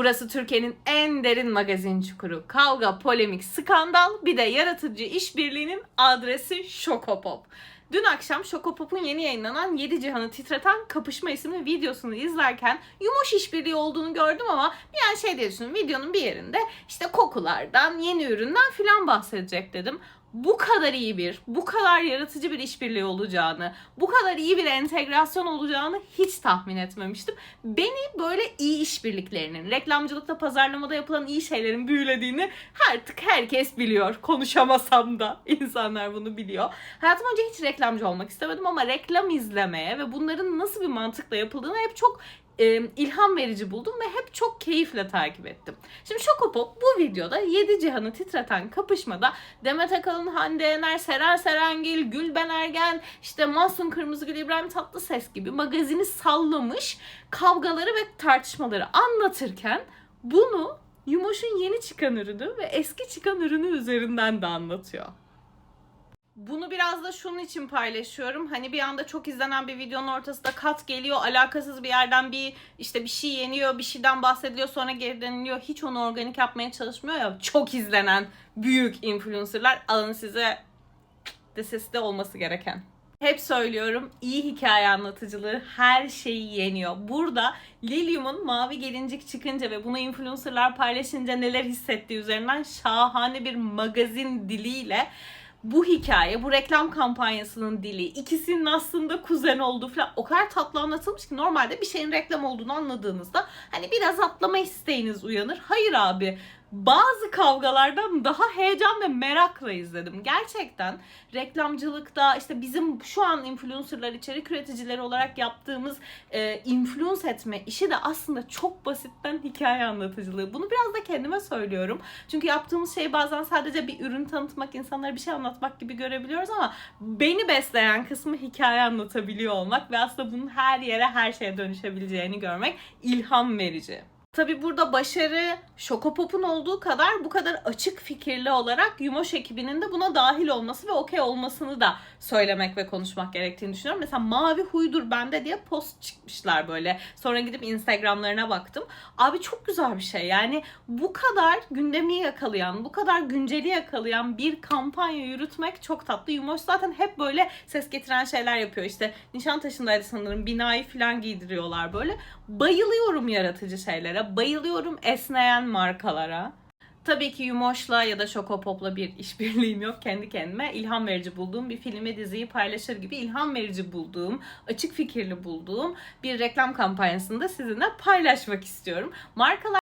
Burası Türkiye'nin en derin magazin çukuru. Kavga, polemik, skandal bir de yaratıcı işbirliğinin adresi Şokopop. Dün akşam Şokopop'un yeni yayınlanan 7 cihanı titreten kapışma isimli videosunu izlerken yumuş işbirliği olduğunu gördüm ama an şey diye düşündüm. Videonun bir yerinde işte kokulardan, yeni üründen filan bahsedecek dedim bu kadar iyi bir, bu kadar yaratıcı bir işbirliği olacağını, bu kadar iyi bir entegrasyon olacağını hiç tahmin etmemiştim. Beni böyle iyi işbirliklerinin, reklamcılıkta, pazarlamada yapılan iyi şeylerin büyülediğini artık herkes biliyor. Konuşamasam da insanlar bunu biliyor. Hayatım önce hiç reklamcı olmak istemedim ama reklam izlemeye ve bunların nasıl bir mantıkla yapıldığını hep çok e, ilham verici buldum ve hep çok keyifle takip ettim. Şimdi Şokopop bu videoda 7 cihanı titreten kapışmada Demet Akalın, Hande Yener, Seren Serengil, Gülben Ergen, işte Mahsun Kırmızıgül, İbrahim Tatlıses gibi magazini sallamış kavgaları ve tartışmaları anlatırken bunu Yumoş'un yeni çıkan ürünü ve eski çıkan ürünü üzerinden de anlatıyor. Bunu biraz da şunun için paylaşıyorum. Hani bir anda çok izlenen bir videonun ortasında kat geliyor. Alakasız bir yerden bir işte bir şey yeniyor, bir şeyden bahsediliyor sonra geri dönülüyor. Hiç onu organik yapmaya çalışmıyor ya. Çok izlenen büyük influencerlar alın size de sesi de olması gereken. Hep söylüyorum iyi hikaye anlatıcılığı her şeyi yeniyor. Burada Lilium'un mavi gelincik çıkınca ve bunu influencerlar paylaşınca neler hissettiği üzerinden şahane bir magazin diliyle bu hikaye, bu reklam kampanyasının dili, ikisinin aslında kuzen olduğu falan o kadar tatlı anlatılmış ki normalde bir şeyin reklam olduğunu anladığınızda hani biraz atlama isteğiniz uyanır. Hayır abi bazı kavgalardan daha heyecan ve merakla izledim. Gerçekten reklamcılıkta işte bizim şu an influencerlar, içerik üreticileri olarak yaptığımız e, influence etme işi de aslında çok basitten hikaye anlatıcılığı. Bunu biraz da kendime söylüyorum. Çünkü yaptığımız şey bazen sadece bir ürün tanıtmak, insanlara bir şey anlatmak gibi görebiliyoruz ama beni besleyen kısmı hikaye anlatabiliyor olmak ve aslında bunun her yere, her şeye dönüşebileceğini görmek ilham verici. Tabi burada başarı Şokopop'un olduğu kadar bu kadar açık fikirli olarak Yumoş ekibinin de buna dahil olması ve okey olmasını da söylemek ve konuşmak gerektiğini düşünüyorum. Mesela mavi huydur bende diye post çıkmışlar böyle. Sonra gidip Instagramlarına baktım. Abi çok güzel bir şey. Yani bu kadar gündemi yakalayan, bu kadar günceli yakalayan bir kampanya yürütmek çok tatlı. Yumoş zaten hep böyle ses getiren şeyler yapıyor. İşte Nişantaşı'ndaydı sanırım binayı falan giydiriyorlar böyle. Bayılıyorum yaratıcı şeylere. Bayılıyorum esneyen markalara. Tabii ki Yumoş'la ya da Şokopop'la bir işbirliğim yok. Kendi kendime ilham verici bulduğum bir filmi, diziyi paylaşır gibi ilham verici bulduğum, açık fikirli bulduğum bir reklam kampanyasını da sizinle paylaşmak istiyorum. Markalar